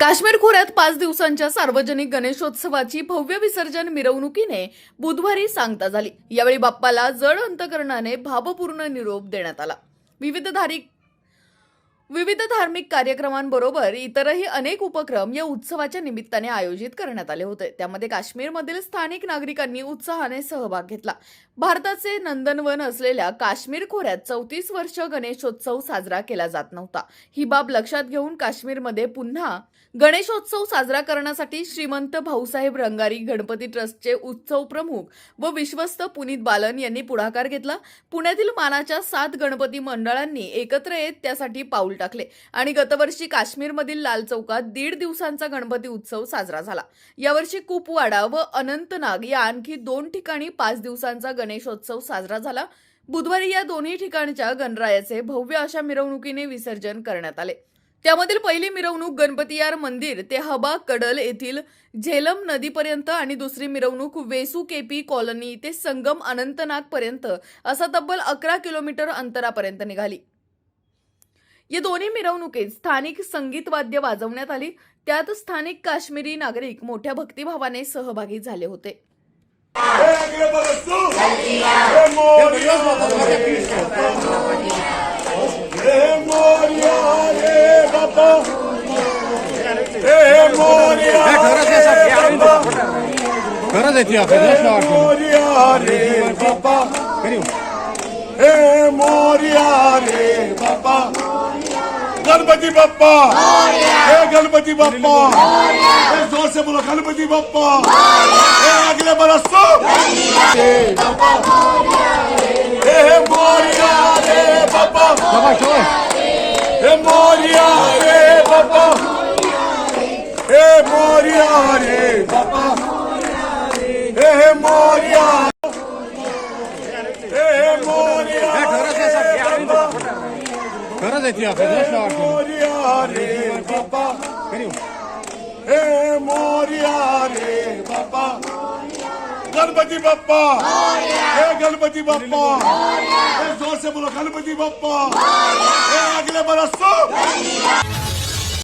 काश्मीर खोऱ्यात पाच दिवसांच्या सार्वजनिक गणेशोत्सवाची भव्य विसर्जन मिरवणुकीने बुधवारी सांगता झाली. यावेळी बाप्पाला जड अंतकरणाने भावपूर्ण निरोप देण्यात आला. विविध धारिक विविध धार्मिक कार्यक्रमांबरोबर इतरही अनेक उपक्रम या उत्सवाच्या निमित्ताने आयोजित करण्यात आले होते. त्यामध्ये काश्मीरमधील स्थानिक नागरिकांनी उत्साहाने सहभाग घेतला. भारताचे नंदनवन असलेल्या काश्मीर खोऱ्यात चौतीस वर्ष गणेशोत्सव साजरा केला जात नव्हता. ही बाब लक्षात घेऊन काश्मीरमध्ये पुन्हा गणेशोत्सव साजरा करण्यासाठी श्रीमंत भाऊसाहेब रंगारी गणपती ट्रस्टचे उत्सव प्रमुख व विश्वस्त पुनीत बालन यांनी पुढाकार घेतला. पुण्यातील मानाच्या सात गणपती मंडळांनी एकत्र येत त्यासाठी पाऊल टाकले. आणि गतवर्षी काश्मीरमधील लाल चौकात दीड दिवसांचा गणपती उत्सव साजरा झाला. यावर्षी कुपवाडा व अनंतनाग या आणखी दोन ठिकाणी पाच दिवसांचा गणेशोत्सव साजरा झाला. बुधवारी या दोन्ही ठिकाणच्या गणरायाचे भव्य अशा मिरवणुकीने विसर्जन करण्यात आले. त्यामधील पहिली मिरवणूक गणपतीयार मंदिर ते हबा कडल येथील झेलम नदीपर्यंत आणि दुसरी मिरवणूक वेसू केपी कॉलनी ते संगम अनंतनाग पर्यंत असा तब्बल अकरा किलोमीटर अंतरापर्यंत निघाली. या दोन्ही मिरवणुकीत स्थानिक संगीत वाद्य वाजवण्यात आली. त्यात स्थानिक काश्मीरी नागरिक मोठ्या भक्तिभावाने सहभागी झाले होते. अगले बरसू हे गणपति बप्पा। हे गणपति बप्पा। हे जोर से बोलो गणपति बप्पा। हे अगले बरसू। हे बाबा हे मोरिया रे बाबा बाबा शोर हे मोरिया रे बाबा हे मोरिया रे बाबा हे मोरिया हे मोरिया रे बाबा खरंच आहे ती वाटतो मोरिया रे बाबा हे मोरिया रे बाबा गणपति बप्पा हे गणपति बप्पा हे जोर से बोलो गणपति बप्पा हे अगले बरसू